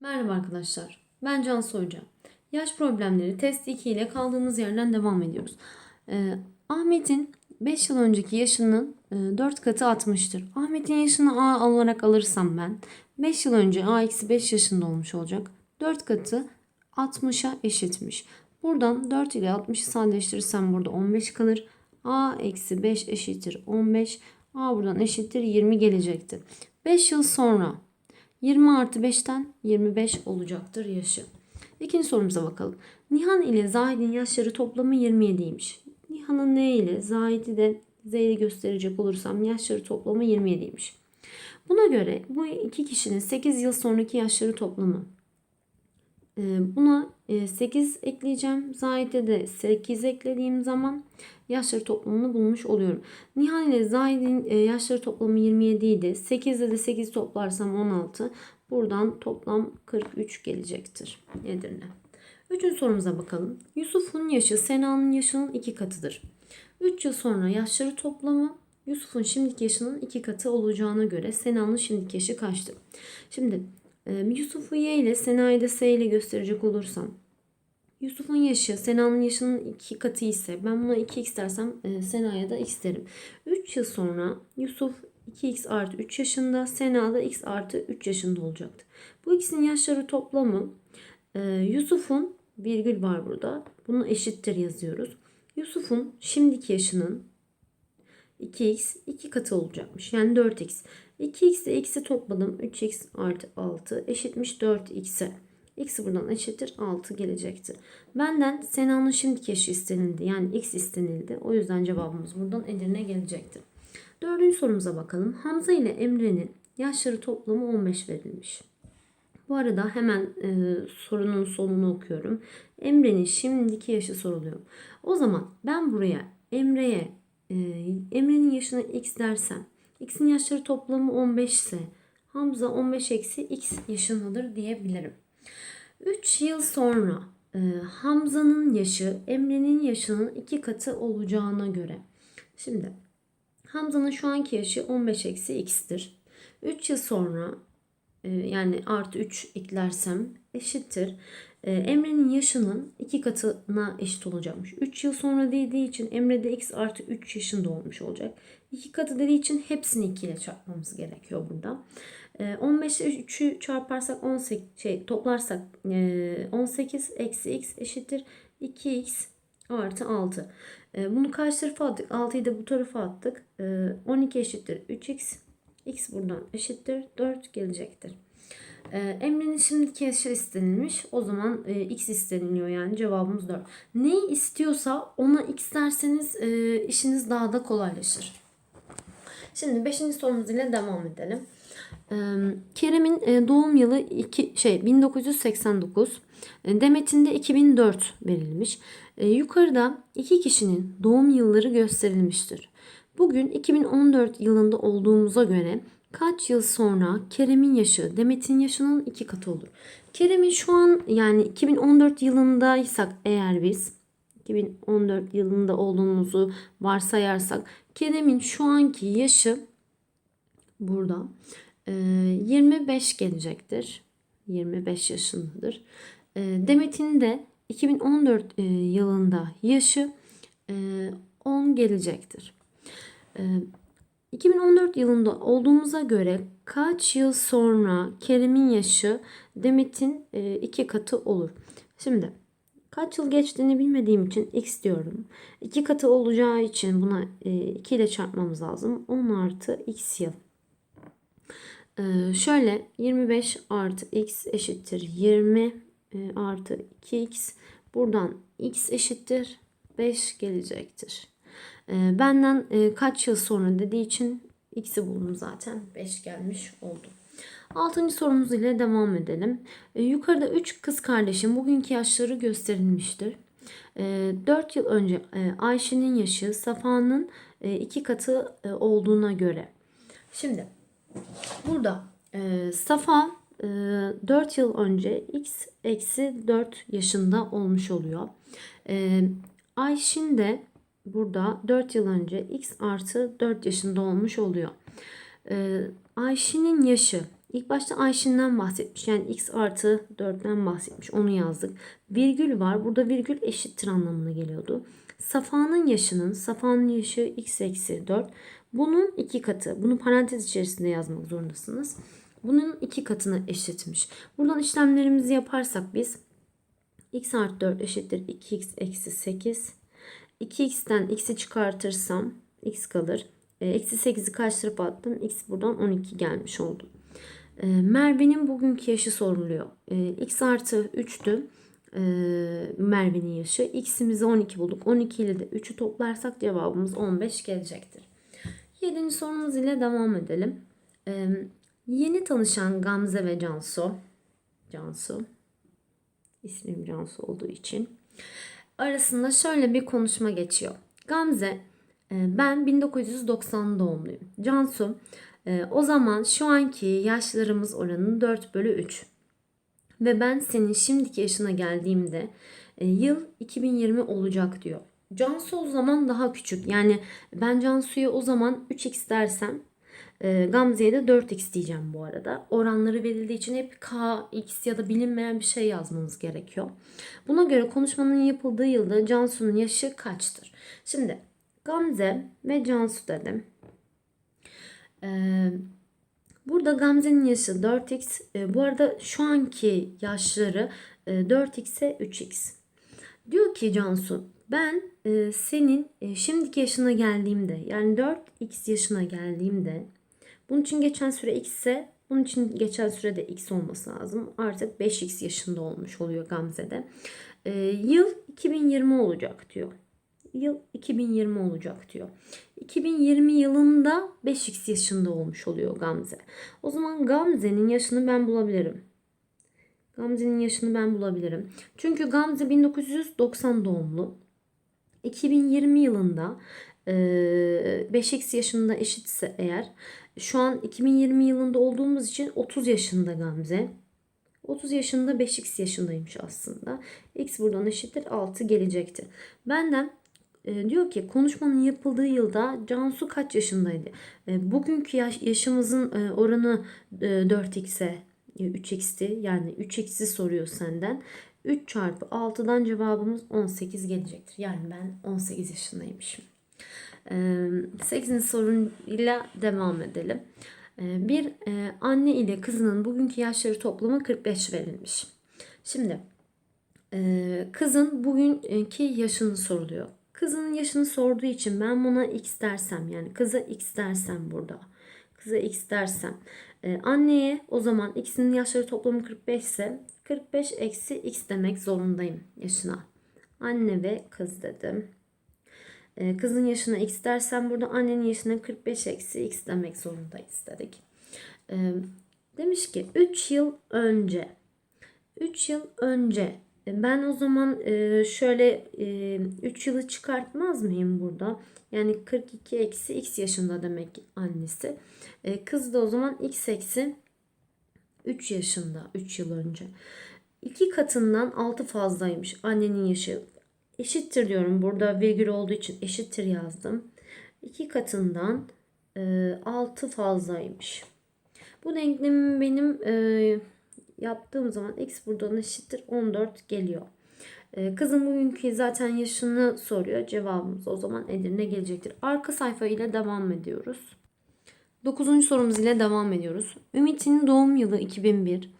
Merhaba arkadaşlar. Ben Cansu Hoca. Yaş problemleri test 2 ile kaldığımız yerden devam ediyoruz. Ee, Ahmet'in 5 yıl önceki yaşının 4 katı 60'tır. Ahmet'in yaşını A olarak alırsam ben 5 yıl önce A eksi 5 yaşında olmuş olacak. 4 katı 60'a eşitmiş. Buradan 4 ile 60'ı sadeleştirirsem burada 15 kalır. A eksi 5 eşittir 15. A buradan eşittir 20 gelecektir. 5 yıl sonra 20 artı 5'ten 25 olacaktır yaşı. İkinci sorumuza bakalım. Nihan ile Zahid'in yaşları toplamı 27'ymiş. Nihan'ın ne ile Zahid'i de Z ile gösterecek olursam yaşları toplamı 27'ymiş. Buna göre bu iki kişinin 8 yıl sonraki yaşları toplamı. Ee, Buna e, 8 ekleyeceğim. Zahid'e de 8 eklediğim zaman yaşları toplamını bulmuş oluyorum. Nihan ile Zahid'in e, yaşları toplamı 27 idi. 8 ile de 8 toplarsam 16. Buradan toplam 43 gelecektir Edirne. Üçüncü sorumuza bakalım. Yusuf'un yaşı Sena'nın yaşının iki katıdır. 3 yıl sonra yaşları toplamı Yusuf'un şimdiki yaşının iki katı olacağına göre Sena'nın şimdiki yaşı kaçtır? Şimdi e, Yusuf'u Y ile Sena'yı da S ile gösterecek olursam Yusuf'un yaşı Sena'nın yaşının iki katı ise ben buna 2x dersem Sena'ya da x derim. 3 yıl sonra Yusuf 2x artı 3 yaşında Sena da x artı 3 yaşında olacaktı. Bu ikisinin yaşları toplamı Yusuf'un virgül var burada. Bunu eşittir yazıyoruz. Yusuf'un şimdiki yaşının 2x 2 katı olacakmış. Yani 4x. 2x ile x'i topladım. 3x artı 6 eşitmiş 4x'e. X'i buradan eşittir 6 gelecektir. Benden Sena'nın şimdiki yaşı istenildi. Yani x istenildi. O yüzden cevabımız buradan Edirne gelecektir. Dördüncü sorumuza bakalım. Hamza ile Emre'nin yaşları toplamı 15 verilmiş. Bu arada hemen e, sorunun sonunu okuyorum. Emre'nin şimdiki yaşı soruluyor. O zaman ben buraya Emre'ye e, Emre'nin yaşına x dersem x'in yaşları toplamı 15 ise Hamza 15 eksi x yaşındadır diyebilirim. 3 yıl sonra e, Hamza'nın yaşı Emre'nin yaşının iki katı olacağına göre. Şimdi Hamza'nın şu anki yaşı 15 eksi x'tir. 3 yıl sonra e, yani artı 3 eklersem eşittir. E, Emre'nin yaşının iki katına eşit olacakmış. 3 yıl sonra dediği için Emre de x artı 3 yaşında olmuş olacak. İki katı dediği için hepsini 2 ile çarpmamız gerekiyor burada. 15 ile 3'ü çarparsak 18 şey toplarsak 18 eksi x eşittir 2x artı 6. Bunu karşı tarafa attık. 6'yı da bu tarafa attık. 12 eşittir 3x. X buradan eşittir 4 gelecektir. Emre'nin şimdiki yaşı istenilmiş. O zaman e, x isteniliyor yani cevabımız 4. Neyi istiyorsa ona x derseniz e, işiniz daha da kolaylaşır. Şimdi 5. sorumuz ile devam edelim. Kerem'in doğum yılı iki, şey 1989. E, Demet'in de 2004 verilmiş. Yukarıda iki kişinin doğum yılları gösterilmiştir. Bugün 2014 yılında olduğumuza göre kaç yıl sonra Kerem'in yaşı Demet'in yaşının iki katı olur? Kerem'in şu an yani 2014 yılındaysak eğer biz 2014 yılında olduğumuzu varsayarsak Kerem'in şu anki yaşı burada 25 gelecektir. 25 yaşındadır. Demet'in de 2014 yılında yaşı 10 gelecektir. 2014 yılında olduğumuza göre kaç yıl sonra Kerem'in yaşı Demet'in iki katı olur? Şimdi kaç yıl geçtiğini bilmediğim için x diyorum. 2 katı olacağı için buna 2 ile çarpmamız lazım. 10 artı x yıl. Ee, şöyle 25 artı x eşittir 20 e, artı 2x. Buradan x eşittir 5 gelecektir. Benden e, kaç yıl sonra dediği için x'i buldum zaten. 5 gelmiş oldu. Altıncı sorumuz ile devam edelim. Ee, yukarıda 3 kız kardeşin bugünkü yaşları gösterilmiştir. 4 yıl önce e, Ayşe'nin yaşı Safa'nın 2 katı olduğuna göre. Şimdi Burada e, Safa e, 4 yıl önce x eksi 4 yaşında olmuş oluyor. E, Ayşin de burada 4 yıl önce x artı 4 yaşında olmuş oluyor. E, Ayşe'nin yaşı İlk başta Ayşin'den bahsetmiş. Yani x artı 4'ten bahsetmiş. Onu yazdık. Virgül var. Burada virgül eşittir anlamına geliyordu. Safa'nın yaşının, Safa'nın yaşı x eksi 4. Bunun iki katı. Bunu parantez içerisinde yazmak zorundasınız. Bunun iki katına eşitmiş. Buradan işlemlerimizi yaparsak biz x artı 4 eşittir 2x eksi 8. 2x'ten x'i çıkartırsam x kalır. E, Eksi 8'i kaç tarafa attım? X buradan 12 gelmiş oldu. E, Merve'nin bugünkü yaşı soruluyor. E, X artı 3'tü. E, Merve'nin yaşı. X'imizi 12 bulduk. 12 ile de 3'ü toplarsak cevabımız 15 gelecektir. 7. sorumuz ile devam edelim. Yeni tanışan Gamze ve Cansu. Cansu. İsmim Cansu olduğu için. Arasında şöyle bir konuşma geçiyor. Gamze e, ben 1990 doğumluyum. Cansu o zaman şu anki yaşlarımız oranı 4 bölü 3. Ve ben senin şimdiki yaşına geldiğimde e, yıl 2020 olacak diyor. Cansu o zaman daha küçük. Yani ben Cansu'ya o zaman 3x dersem e, Gamze'ye de 4x diyeceğim bu arada. Oranları verildiği için hep k, x ya da bilinmeyen bir şey yazmanız gerekiyor. Buna göre konuşmanın yapıldığı yılda Cansu'nun yaşı kaçtır? Şimdi Gamze ve Cansu dedim. Burada Gamze'nin yaşı 4x. Ee, bu arada şu anki yaşları e, 4x'e 3x. Diyor ki Cansu ben senin şimdiki yaşına geldiğimde yani 4x yaşına geldiğimde bunun için geçen süre x ise bunun için geçen sürede x olması lazım. Artık 5x yaşında olmuş oluyor Gamze'de. Yıl 2020 olacak diyor yıl 2020 olacak diyor. 2020 yılında 5x yaşında olmuş oluyor Gamze. O zaman Gamze'nin yaşını ben bulabilirim. Gamze'nin yaşını ben bulabilirim. Çünkü Gamze 1990 doğumlu. 2020 yılında 5x yaşında eşitse eğer şu an 2020 yılında olduğumuz için 30 yaşında Gamze. 30 yaşında 5x yaşındaymış aslında. X buradan eşittir 6 gelecektir. Benden e, diyor ki konuşmanın yapıldığı yılda Cansu kaç yaşındaydı? E, bugünkü yaş, yaşımızın e, oranı e, 4x'e 3x'ti. Yani 3x'i soruyor senden. 3 çarpı 6'dan cevabımız 18 gelecektir. Yani ben 18 yaşındaymışım. E, 8. soruyla devam edelim. E, bir e, anne ile kızının bugünkü yaşları toplamı 45 verilmiş. Şimdi e, kızın bugünkü yaşını soruluyor. Kızın yaşını sorduğu için ben buna x dersem yani kıza x dersem burada. Kıza x dersem. Ee, anneye o zaman x'in yaşları toplamı 45 ise 45 eksi x demek zorundayım yaşına. Anne ve kız dedim. Ee, kızın yaşına x dersem burada annenin yaşına 45 eksi x demek zorundayız dedik. Ee, demiş ki 3 yıl önce 3 yıl önce ben o zaman e, şöyle 3 e, yılı çıkartmaz mıyım burada? Yani 42 eksi x yaşında demek annesi. E, kız da o zaman x eksi 3 yaşında 3 yıl önce. 2 katından 6 fazlaymış annenin yaşı. Eşittir diyorum. Burada virgül olduğu için eşittir yazdım. 2 katından 6 fazlaymış. Bu denklemim benim yaptığım zaman x buradan eşittir 14 geliyor. Ee, kızım bugünkü zaten yaşını soruyor. Cevabımız o zaman Edirne gelecektir. Arka sayfa ile devam ediyoruz. 9. sorumuz ile devam ediyoruz. Ümit'in doğum yılı 2001,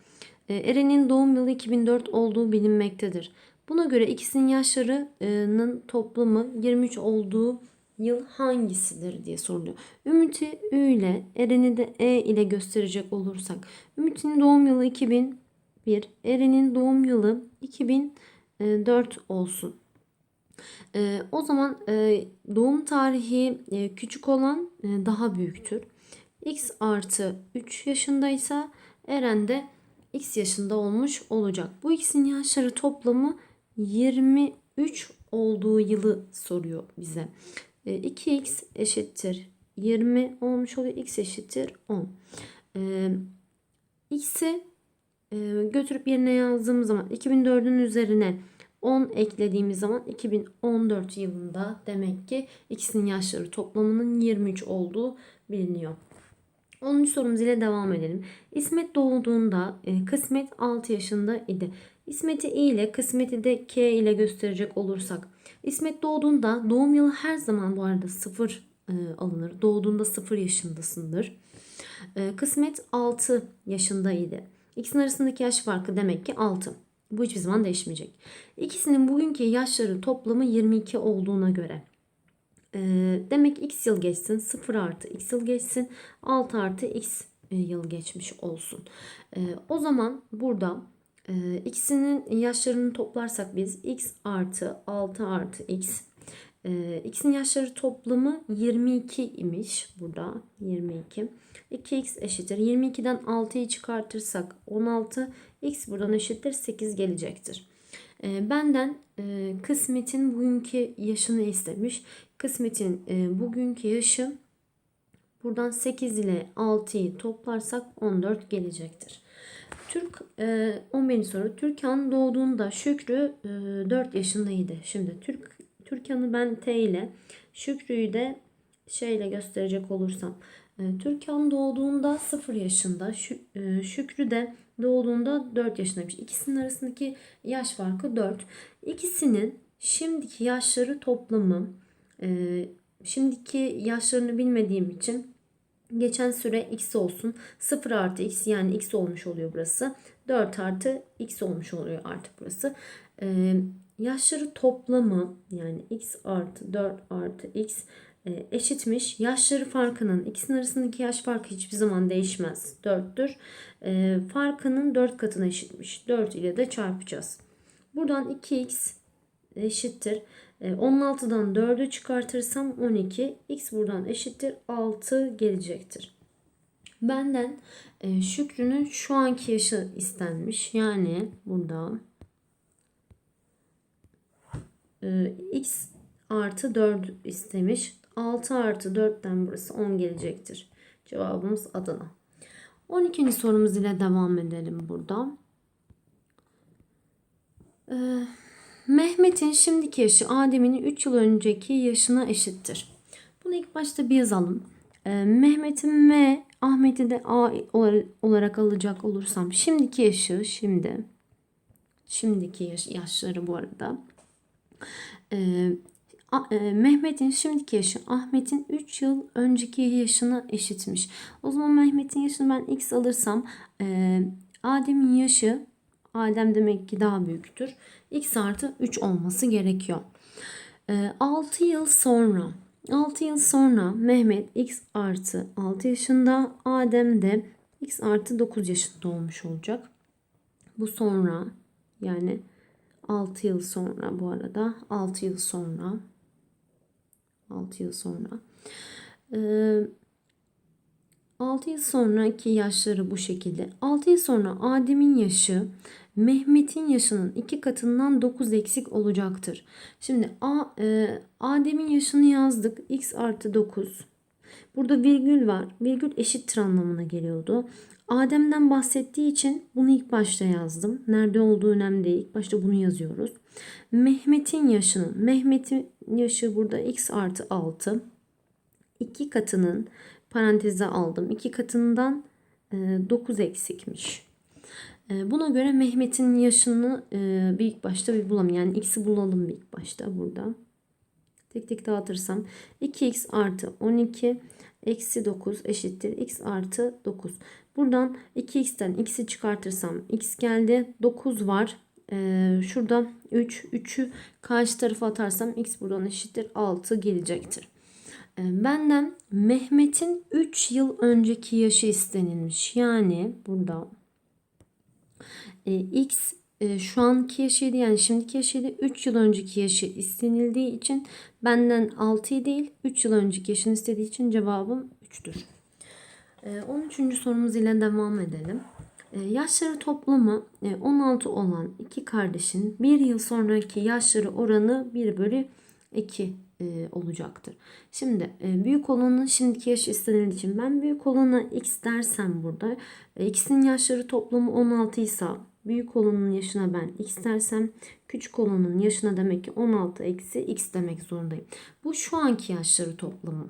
e, Eren'in doğum yılı 2004 olduğu bilinmektedir. Buna göre ikisinin yaşlarının toplamı 23 olduğu yıl hangisidir diye soruluyor. Ümit'i Ü ile Eren'i de E ile gösterecek olursak. Ümit'in doğum yılı 2001, Eren'in doğum yılı 2004 olsun. E, o zaman e, doğum tarihi e, küçük olan e, daha büyüktür. X artı 3 yaşındaysa Eren de X yaşında olmuş olacak. Bu ikisinin yaşları toplamı 23 olduğu yılı soruyor bize. 2x e, eşittir 20 olmuş oluyor. x eşittir 10. Ee, x'i e, götürüp yerine yazdığımız zaman 2004'ün üzerine 10 eklediğimiz zaman 2014 yılında demek ki ikisinin yaşları toplamının 23 olduğu biliniyor. 10. sorumuz ile devam edelim. İsmet doğduğunda e, Kısmet 6 yaşında idi. İsmet'i i ile Kısmet'i de K ile gösterecek olursak. İsmet doğduğunda doğum yılı her zaman bu arada 0 e, alınır. Doğduğunda 0 yaşındasındır. E, Kısmet 6 yaşındaydı. İkisinin arasındaki yaş farkı demek ki 6. Bu hiçbir zaman değişmeyecek. İkisinin bugünkü yaşları toplamı 22 olduğuna göre. e, demek x yıl geçsin 0 artı x yıl geçsin 6 artı x yıl geçmiş olsun. O zaman burada ikisinin yaşlarını toplarsak biz x artı 6 artı x x'in yaşları toplamı 22 imiş burada 22. 2x eşittir. 22'den 6'yı çıkartırsak 16 x buradan eşittir 8 gelecektir. E, benden e, kısmetin bugünkü yaşını istemiş. Kısmetin e, bugünkü yaşı buradan 8 ile 6'yı toplarsak 14 gelecektir. Türk e, 11. soru. Türkan doğduğunda Şükrü e, 4 yaşındaydı. Şimdi Türk Türkan'ı ben T ile Şükrü'yü de şeyle gösterecek olursam. E, Türkan doğduğunda 0 yaşında. Şü, e, Şükrü de doğduğunda 4 yaşındaymış. İkisinin arasındaki yaş farkı 4. İkisinin şimdiki yaşları toplamı e, şimdiki yaşlarını bilmediğim için geçen süre x olsun. 0 artı x yani x olmuş oluyor burası. 4 artı x olmuş oluyor artık burası. Ee, yaşları toplamı yani x artı 4 artı x e, eşitmiş. Yaşları farkının ikisinin arasındaki yaş farkı hiçbir zaman değişmez. 4'tür. E, farkının 4 katına eşitmiş. 4 ile de çarpacağız. Buradan 2x eşittir. E, 16'dan 4'ü çıkartırsam 12. X buradan eşittir 6 gelecektir. Benden e, Şükrü'nün şu anki yaşı istenmiş. Yani burada e, X artı 4 istemiş. 6 artı 4'ten burası 10 gelecektir. Cevabımız Adana. 12. sorumuz ile devam edelim burada. Eee Mehmet'in şimdiki yaşı Adem'in 3 yıl önceki yaşına eşittir. Bunu ilk başta bir yazalım. Ee, Mehmet'in M, Ahmet'i de A olarak alacak olursam şimdiki yaşı şimdi şimdiki yaş, yaşları bu arada ee, e, Mehmet'in şimdiki yaşı Ahmet'in 3 yıl önceki yaşına eşitmiş. O zaman Mehmet'in yaşını ben x alırsam e, Adem'in yaşı Adem demek ki daha büyüktür. X artı 3 olması gerekiyor. 6 yıl sonra 6 yıl sonra Mehmet X artı 6 yaşında Adem de X artı 9 yaşında olmuş olacak. Bu sonra yani 6 yıl sonra bu arada 6 yıl sonra 6 yıl sonra ee, 6 yıl sonraki yaşları bu şekilde. 6 yıl sonra Adem'in yaşı Mehmet'in yaşının iki katından 9 eksik olacaktır. Şimdi A, e, Adem'in yaşını yazdık. X artı 9. Burada virgül var. Virgül eşittir anlamına geliyordu. Adem'den bahsettiği için bunu ilk başta yazdım. Nerede olduğu önemli değil. İlk başta bunu yazıyoruz. Mehmet'in yaşının. Mehmet'in yaşı burada x artı 6. İki katının paranteze aldım. İki katından 9 eksikmiş. E, buna göre Mehmet'in yaşını e, bir ilk başta bir bulalım. Yani x'i bulalım bir ilk başta burada. Tek tek dağıtırsam 2x artı 12 eksi 9 eşittir x artı 9. Buradan 2x'ten x'i çıkartırsam x geldi. 9 var. Ee, şurada 3. 3'ü karşı tarafa atarsam x buradan eşittir 6 gelecektir. Ee, benden Mehmet'in 3 yıl önceki yaşı istenilmiş. Yani burada e, x e, şu anki yaşıydı yani şimdiki yaşıydı 3 yıl önceki yaşı istenildiği için benden 6'yı değil 3 yıl önceki yaşını istediği için cevabım 3'tür. E, 13. sorumuz ile devam edelim. E, yaşları toplamı e, 16 olan iki kardeşin bir yıl sonraki yaşları oranı 1 bölü 2 e, olacaktır. Şimdi e, büyük olanın şimdiki yaş istenildiği için ben büyük olana x dersem burada e, x'in yaşları toplamı 16 ise büyük olanın yaşına ben x dersem küçük olanın yaşına demek ki 16 eksi x demek zorundayım. Bu şu anki yaşları toplamı.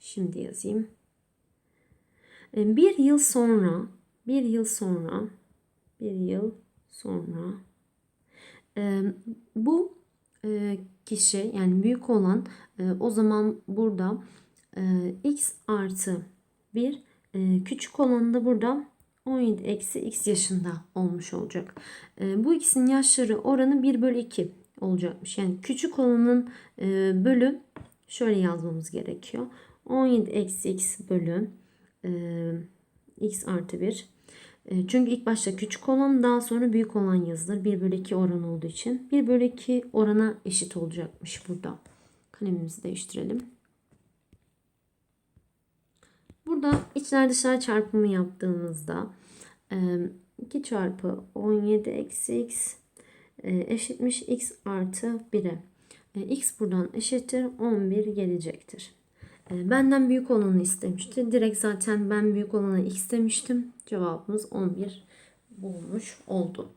Şimdi yazayım. E, bir yıl sonra, bir yıl sonra, bir yıl sonra e, bu e, kişi yani büyük olan o zaman burada x artı 1 e, küçük olan da burada 17 eksi x yaşında olmuş olacak. E, bu ikisinin yaşları oranı 1 bölü 2 olacakmış. Yani küçük olanın e, bölü şöyle yazmamız gerekiyor. 17 eksi x bölü e, x artı 1. E, çünkü ilk başta küçük olan daha sonra büyük olan yazılır. 1 bölü 2 oran olduğu için. 1 bölü 2 orana eşit olacakmış burada. Kalemimizi değiştirelim. Burada içler dışlar çarpımı yaptığımızda 2 çarpı 17 eksi x eşitmiş x artı 1'e. E, x buradan eşittir 11 gelecektir. Benden büyük olanı istemişti. Direkt zaten ben büyük olanı x demiştim. Cevabımız 11 bulmuş oldu.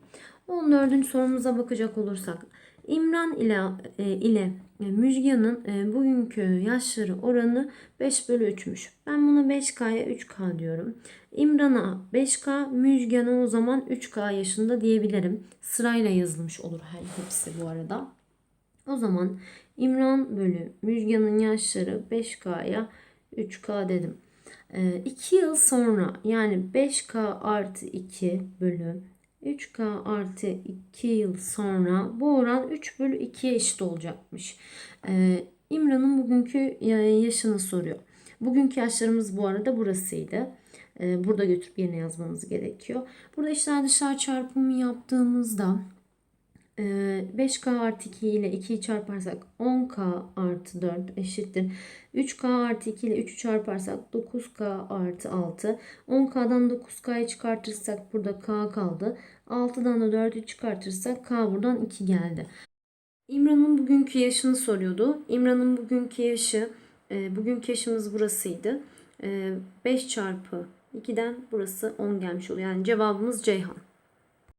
14. sorumuza bakacak olursak. İmran ile e, ile Müjgan'ın e, bugünkü yaşları oranı 5 bölü 3'müş. Ben buna 5K'ya 3K diyorum. İmran'a 5K, Müjgan'a o zaman 3K yaşında diyebilirim. Sırayla yazılmış olur her hepsi bu arada. O zaman İmran bölü Müjgan'ın yaşları 5K'ya 3K dedim. 2 yıl sonra yani 5K artı 2 bölü 3K artı 2 yıl sonra bu oran 3 bölü 2'ye eşit olacakmış. Ee, İmran'ın bugünkü yaşını soruyor. Bugünkü yaşlarımız bu arada burasıydı. Ee, burada götürüp yerine yazmamız gerekiyor. Burada içler dışlar çarpımı yaptığımızda 5K artı 2 ile 2'yi çarparsak 10K artı 4 eşittir. 3K artı 2 ile 3'ü çarparsak 9K artı 6. 10K'dan 9K'yı çıkartırsak burada K kaldı. 6'dan da 4'ü çıkartırsak K buradan 2 geldi. İmran'ın bugünkü yaşını soruyordu. İmran'ın bugünkü yaşı, e, bugünkü yaşımız burasıydı. E, 5 çarpı 2'den burası 10 gelmiş oluyor. Yani cevabımız Ceyhan.